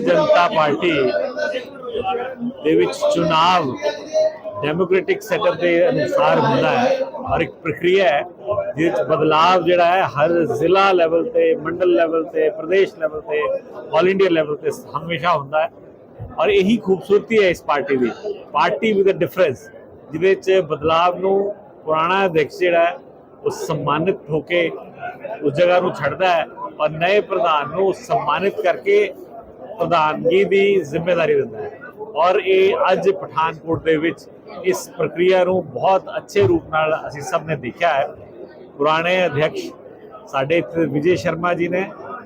ਜਨਤਾ party ਦੇ ਵਿੱਚ ਚੁਣਾਵ ਡੈਮੋਕ੍ਰੈਟਿਕ ਸੈਟਅਪ ਦੇ ਅਨੁਸਾਰ ਹੁੰਦਾ ਹੈ। ਔਰ ਇੱਕ ਪ੍ਰਕਿਰਿਆ ਹੈ ਜਿਸ ਵਿੱਚ ਬਦਲਾਵ ਜਿਹੜਾ ਹੈ, ਹਰ ਜ਼ਿਲ੍ਹਾ ਲੈਵਲ ਤੇ, ਮੰਡਲ ਲੈਵਲ ਤੇ, ਪ੍ਰਦੇਸ਼ ਲੈਵਲ ਤੇ, ਆਲ ਇੰਡੀਆ ਲੈਵਲ ਤੇ ਹਮੇਸ਼ਾ ਹੁੰਦਾ ਹੈ। ਔਰ ਇਹੀ ਖੂਬਸੂਰਤੀ ਹੈ ਇਸ ਪਾਰਟੀ ਦੀ। ਪਾਰਟੀ ਵਿਦ ਅ ਡਿਫਰੈਂਸ ਜਿਹਦੇ ਵਿੱਚ ਬਦਲਾਵ ਨੂੰ ਪੁਰਾਣਾ ਅਧਿਕਸ਼ ਜਿਹੜਾ ਹੈ, ਉਹ ਸਨਮਾਨਿਤ ਹੋ ਕੇ ਉਸ ਜਗ੍ਹਾ ਨੂੰ ਛੱਡਦਾ ਹੈ। ਔਰ ਨਏ ਪ੍ਰਧਾਨ ਨੂੰ ਸਨਮਾਨਿਤ ਕਰਕੇ ਪ੍ਰਧਾਨਗੀ ਦੀ ਜ਼ਿੰਮੇਵਾਰੀ ਦਿੰਦਾ ਹੈ। ਔਰ ਇਹ ਅੱਜ ਪਠਾਨਕੋਟ ਦੇ ਵਿੱਚ ਇਸ ਪ੍ਰਕਿਰਿਆ ਨੂੰ ਬਹੁਤ ਅੱਛੇ ਰੂਪ ਨਾਲ ਅਸੀਂ ਸਭ ਨੇ ਦੇਖਿਆ ਹੈ। ਪੁਰਾਣੇ ਅਧਿਕਸ਼ ਸਾਡੇ ਇੱਥੇ ਵਿਜੇ ਸ਼ਰਮਾ ਜੀ ਨੇ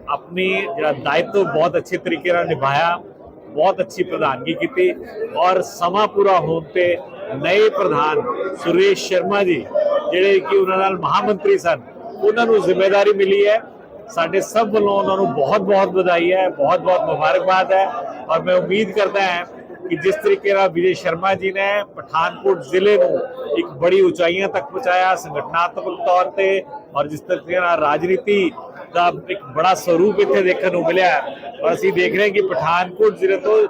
ਆਪਣੀ ਜਿਹੜਾ ਦਾਇਤਵ ਬਹੁਤ ਅੱਛੇ ਤਰੀਕੇ ਨਾਲ ਨਿਭਾਇਆ, ਬਹੁਤ ਅੱਛੀ ਪ੍ਰਧਾਨਗੀ ਕੀਤੀ ਔਰ ਸਮਾਂ ਪੂਰਾ ਹੋਣ ਤੇ ਨਏ ਪ੍ਰਧਾਨ ਸੁਰੇਸ਼ ਸ਼ਰਮਾ ਜੀ, ਜਿਹੜੇ ਕਿ ਉਹਨਾਂ ਨਾਲ ਮਹਾਮੰਤਰੀ ਸਨ, ਉਹਨਾਂ ਨੂੰ ਜ਼ਿੰਮੇਵਾਰੀ ਮਿਲੀ ਹੈ। ਸਾਡੇ ਸਭ ਵੱਲੋਂ ਉਹਨਾਂ ਨੂੰ ਬਹੁਤ ਬਹੁਤ ਵਧਾਈ ਹੈ, ਬਹੁਤ ਬਹੁਤ ਮੁਬਾਰਕਬਾਦ ਹੈ ਔਰ ਮੈਂ ਉਮੀਦ ਕਰਦਾ ਹਾਂ ਕਿ ਜਿਸ ਤਰੀਕੇ ਨਾਲ ਵਿਜੇ ਸ਼ਰਮਾ ਜੀ ਨੇ ਪਠਾਨਕੋਟ ਜ਼ਿਲ੍ਹੇ ਨੂੰ ਇੱਕ ਬੜੀ ਉਚਾਈਆਂ ਤੱਕ ਪਹੁੰਚਾਇਆ ਸੰਗਠਨਾਤਮਕ ਤੌਰ ਤੇ ਔਰ ਜਿਸ ਤਰੀਕੇ ਨਾਲ ਰਾਜਨੀਤੀ ਦਾ ਇੱਕ ਬੜਾ ਸਰੂਪ ਇੱਥੇ ਦੇਖਣ ਨੂੰ ਮਿਲਿਆ ਔਰ ਅਸੀਂ ਦੇਖ ਰਹੇ ਹਾਂ ਕਿ ਪਠਾਨਕੋਟ ਜ਼ਿਲ੍ਹੇ ਤੋਂ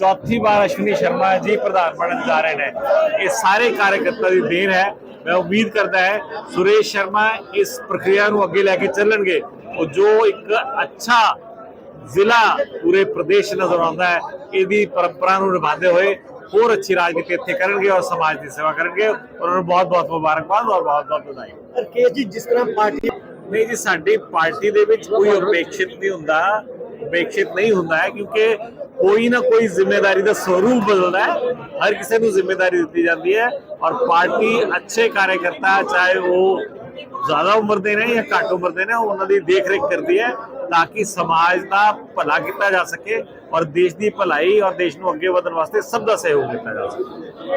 ਚੌਥੀ ਵਾਰ ਅਸ਼ਵਨੀ ਸ਼ਰਮਾ ਜੀ ਪ੍ਰਧਾਨ ਬਣਨ ਜਾ ਰਹੇ ਨੇ। ਇਹ ਸਾਰੇ ਕਾਰਜਕਰਤਾ ਦੀ ਦੇਣ ਹੈ। ਮੈਂ ਉਮੀਦ ਕਰਦਾ ਹੈ ਸੁਰੇਸ਼ ਸ਼ਰਮਾ ਇਸ ਪ੍ਰਕਿਰਿਆ ਨੂੰ ਅੱਗੇ ਲੈ ਕੇ ਚੱਲਣਗੇ। ਉਹ ਜੋ ਇੱਕ ਅੱਛਾ ਜ਼ਿਲ੍ਹਾ ਪੂਰੇ ਪ੍ਰਦੇਸ਼ ਨਜ਼ਰ ਆਉਂਦਾ ਹੈ ਇਹਦੀ ਪਰੰਪਰਾ ਨੂੰ ਨਿਭਾਉਂਦੇ ਹੋਏ ਹੋਰ ਅੱਛੀ ਰਾਜਨੀਤੀ ਇੱਥੇ ਕਰਨਗੇ ਔਰ ਸਮਾਜ ਦੀ ਸੇਵਾ ਕਰਨਗੇ। ਉਹਨਾਂ ਨੂੰ ਬਹੁਤ ਬਹੁਤ ਮੁਬਾਰਕਬਾਦ ਔਰ ਬਹੁਤ ਬਹੁਤ ਵਧਾਈ। ਰਕੇਸ਼ ਜੀ ਜਿਸ ਤਰ੍ਹਾਂ ਪਾਰਟੀ ਨਹੀਂ ਜੀ ਸਾਡੀ ਪਾਰਟੀ ਦੇ ਵਿੱਚ ਕੋਈ ਉਪੇਖਿਤ ਨਹੀਂ ਹੁੰਦਾ ਉਪੇਖਿਤ ਨਹੀਂ ਹੁੰਦਾ ਹੈ ਕਿਉਂਕਿ ਕੋਈ ਨਾ ਕੋਈ ਜ਼ਿੰਮੇਵਾਰੀ ਦਾ ਸਰੂਪ ਬਦਲਦਾ ਹੈ ਹਰ ਕਿਸੇ ਨੂੰ ਜ਼ਿੰਮੇਵਾਰੀ ਦਿੱਤੀ ਜਾਂਦੀ ਹੈ ਔਰ ਪਾਰਟੀ ਅੱਛੇ ਕਾਰਜਕਰਤਾ ਚਾਹੇ ਉਹ ਜ਼ਿਆਦਾ ਉਮਰ ਦੇ ਨੇ ਜਾਂ ਘੱਟ ਉਮਰ ਦੇ ਨੇ ਉਹਨਾਂ ਦੀ ਦੇਖ ਰੇਖ ਕਰਦੀ ਹੈ ਤਾਂ ਕਿ ਸਮਾਜ ਦਾ ਭਲਾ ਕੀਤਾ ਜਾ ਸਕੇ ਔਰ ਦੇਸ਼ ਦੀ ਭਲਾਈ ਔਰ ਦੇਸ਼ ਨੂੰ ਅੱਗੇ ਵਧਣ ਵਾਸਤੇ ਸਭ ਦਾ ਸਹਿਯੋਗ ਦਿੱਤਾ ਜਾ ਸਕੇ।